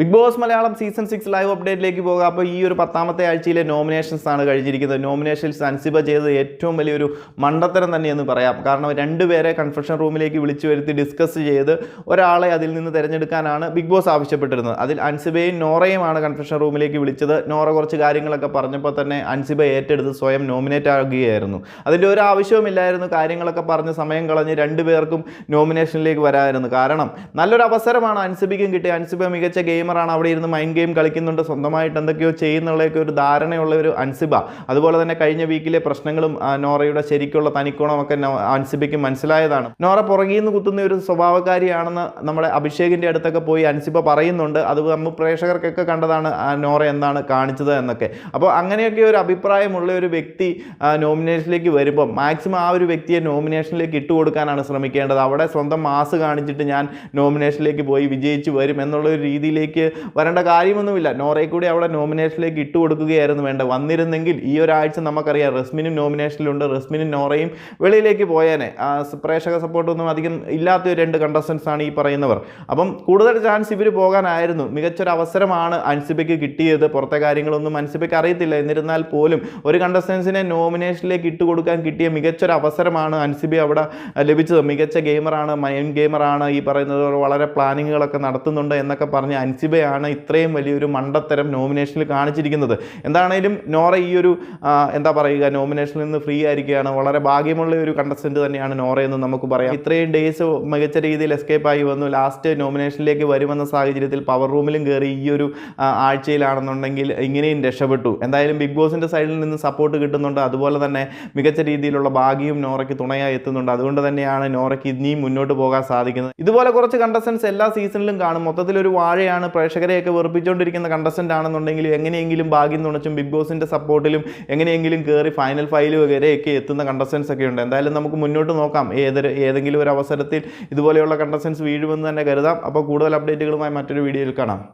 Bigg Boss Malayalam season six live അപ്ഡേറ്റിലേക്ക് പോകാം. അപ്പോൾ ഈ ഒരു പത്താമത്തെ ആഴ്ചയിലെ നോമിനേഷൻസ് ആണ് കഴിഞ്ഞിരിക്കുന്നത്. നോമിനേഷൻസ് അൻസിബ ചെയ്തത് ഏറ്റവും വലിയൊരു മണ്ടത്തരം തന്നെയെന്ന് പറയാം. കാരണം രണ്ടുപേരെ കൺഫെഷൻ റൂമിലേക്ക് വിളിച്ചു വരുത്തി ഡിസ്കസ് ചെയ്ത് ഒരാളെ അതിൽ നിന്ന് തിരഞ്ഞെടുക്കാനാണ് ബിഗ് ബോസ് ആവശ്യപ്പെട്ടിരുന്നത്. അതിൽ അൻസിബയും നോറയുമാണ് കൺഫെഷൻ റൂമിലേക്ക് വിളിച്ചത്. നോറ കുറച്ച് കാര്യങ്ങളൊക്കെ പറഞ്ഞപ്പോൾ തന്നെ അൻസിബ ഏറ്റെടുത്ത് സ്വയം നോമിനേറ്റ് ആകുകയായിരുന്നു. അതിന്റെ ഒരു ആവശ്യവുമില്ലായിരുന്നു കാര്യങ്ങളൊക്കെ പറഞ്ഞ് സമയം കളഞ്ഞ് രണ്ടുപേർക്കും നോമിനേഷനിലേക്ക് വരാമായിരുന്നു കാരണം നല്ലൊരു അവസരമാണ് അൻസിബിക്കും കിട്ടിയ അൻസിബ മികച്ച ഗെയിമറാണ് അവിടെ ഇരുന്ന് മൈൻഡ് ഗെയിം കളിക്കുന്നുണ്ട്. സ്വന്തമായിട്ട് എന്തൊക്കെയോ ചെയ്യുന്നുള്ളതൊക്കെ ഒരു ധാരണയുള്ള ഒരു അൻസിബ. അതുപോലെ തന്നെ കഴിഞ്ഞ വീക്കിലെ പ്രശ്നങ്ങളും നോറയുടെ ശരിക്കുള്ള തനിക്കോണം ഒക്കെ അൻസിബയ്ക്ക് മനസ്സിലായതാണ്. നോറ പുറകിൽ നിന്ന് കുത്തുന്ന ഒരു സ്വഭാവക്കാരിയാണെന്ന് നമ്മുടെ അഭിഷേകിന്റെ അടുത്തൊക്കെ പോയി അൻസിബ പറയുന്നുണ്ട്. അത് നമ്മൾ പ്രേക്ഷകർക്കൊക്കെ കണ്ടതാണ് നോറ എന്താണ് കാണിച്ചത് എന്നൊക്കെ. അപ്പോൾ അങ്ങനെയൊക്കെ ഒരു അഭിപ്രായമുള്ള ഒരു വ്യക്തി നോമിനേഷനിലേക്ക് വരുമ്പോൾ മാക്സിമം ആ ഒരു വ്യക്തിയെ നോമിനേഷനിലേക്ക് ഇട്ടുകൊടുക്കാനാണ് ശ്രമിക്കേണ്ടത്. അവിടെ സ്വന്തം മാസ് കാണിച്ചിട്ട് ഞാൻ നോമിനേഷനിലേക്ക് പോയി വിജയിച്ചു വരും എന്നുള്ള ഒരു രീതിയിലേക്ക് വരേണ്ട കാര്യമൊന്നുമില്ല. നോറയെ കൂടി അവിടെ നോമിനേഷനിലേക്ക് ഇട്ട് കൊടുക്കുകയായിരുന്നു വേണ്ട വന്നിരുന്നെങ്കിൽ ഈ ഒരാഴ്ച നമുക്കറിയാം റസ്മിനും നോമിനേഷനിലുണ്ട് റസ്മിനും നോറയും വെളിയിലേക്ക് പോയേനെ. പ്രേക്ഷക സപ്പോർട്ടൊന്നും അധികം ഇല്ലാത്ത രണ്ട് കണ്ടസ്റ്റൻസ് ആണ് ഈ പറയുന്നവർ. അപ്പം കൂടുതൽ ചാൻസ് ഇവർ പോകാനായിരുന്നു. മികച്ചൊരു അവസരമാണ് അൻസിബയ്ക്ക് കിട്ടിയത്. പുറത്തെ കാര്യങ്ങളൊന്നും അൻസിബയ്ക്ക് അറിയത്തില്ല. എന്നിരുന്നാൽ പോലും ഒരു കണ്ടസ്റ്റൻസിനെ നോമിനേഷനിലേക്ക് ഇട്ട് കൊടുക്കാൻ കിട്ടിയ മികച്ചൊരു അവസരമാണ് അൻസിബി അവിടെ ലഭിച്ചത്. മികച്ച ഗെയിമറാണ് മൈൻ ഗെയിമറാണ് ഈ പറയുന്നത്. വളരെ പ്ലാനിങ്ങുകളൊക്കെ നടത്തുന്നുണ്ട് എന്നൊക്കെ പറഞ്ഞ് അൻസിബയാണ് ഇത്രയും വലിയൊരു മണ്ടത്തരം നോമിനേഷനിൽ കാണിച്ചിരിക്കുന്നത്. എന്താണേലും നോറ ഈ ഒരു എന്താ പറയുക നോമിനേഷനിൽ നിന്ന് ഫ്രീ ആയിരിക്കുകയാണ്. വളരെ ഭാഗ്യമുള്ള ഒരു കണ്ടസ്റ്റന്റ് തന്നെയാണ് നോറ എന്ന് നമുക്ക് പറയാം. ഇത്രയും ഡേയ്സ് മികച്ച രീതിയിൽ എസ്കേപ്പ് ആയി വന്നു. ലാസ്റ്റ് നോമിനേഷനിലേക്ക് വരുമെന്ന സാഹചര്യത്തിൽ പവർ റൂമിലും കയറി ഈ ഒരു ആഴ്ചയിലാണെന്നുണ്ടെങ്കിൽ ഇങ്ങനെയും രക്ഷപ്പെട്ടു. എന്തായാലും ബിഗ് ബോസിന്റെ സൈഡിൽ നിന്ന് സപ്പോർട്ട് കിട്ടുന്നുണ്ട്. അതുപോലെ തന്നെ മികച്ച രീതിയിലുള്ള ഭാഗ്യവും നോറയ്ക്ക് തുണയായി എത്തുന്നുണ്ട്. അതുകൊണ്ട് തന്നെയാണ് നോറയ്ക്ക് ഇനിയും മുന്നോട്ട് പോകാൻ സാധിക്കുന്നത്. ഇതുപോലെ കുറച്ച് കണ്ടസ്റ്റൻസ് എല്ലാ സീസണിലും കാണും. മൊത്തത്തിൽ ഒരു വാഴയാണ് പ്രേക്ഷകരെയൊക്കെ വെറുപ്പിച്ചുകൊണ്ടിരിക്കുന്ന കണ്ടസ്റ്റന്റ് ആണെന്നുണ്ടെങ്കിലും എങ്ങനെയെങ്കിലും ഭാഗ്യം തുണച്ചും ബിഗ് ബോസിന്റെ സപ്പോർട്ടിലും എങ്ങനെയെങ്കിലും കയറി ഫൈനൽ ഫൈൽ വരെയൊക്കെ എത്തുന്ന കണ്ടസ്റ്റൻസ് ഒക്കെ ഉണ്ട്. എന്തായാലും നമുക്ക് മുന്നോട്ട് നോക്കാം. ഏതൊരു ഏതെങ്കിലും ഒരു അവസരത്തിൽ ഇതുപോലെയുള്ള കണ്ടസ്റ്റൻസ് വീഴുമെന്ന് തന്നെ കരുതാം. അപ്പോൾ കൂടുതൽ അപ്ഡേറ്റുകളുമായി മറ്റൊരു വീഡിയോയിൽ കാണാം.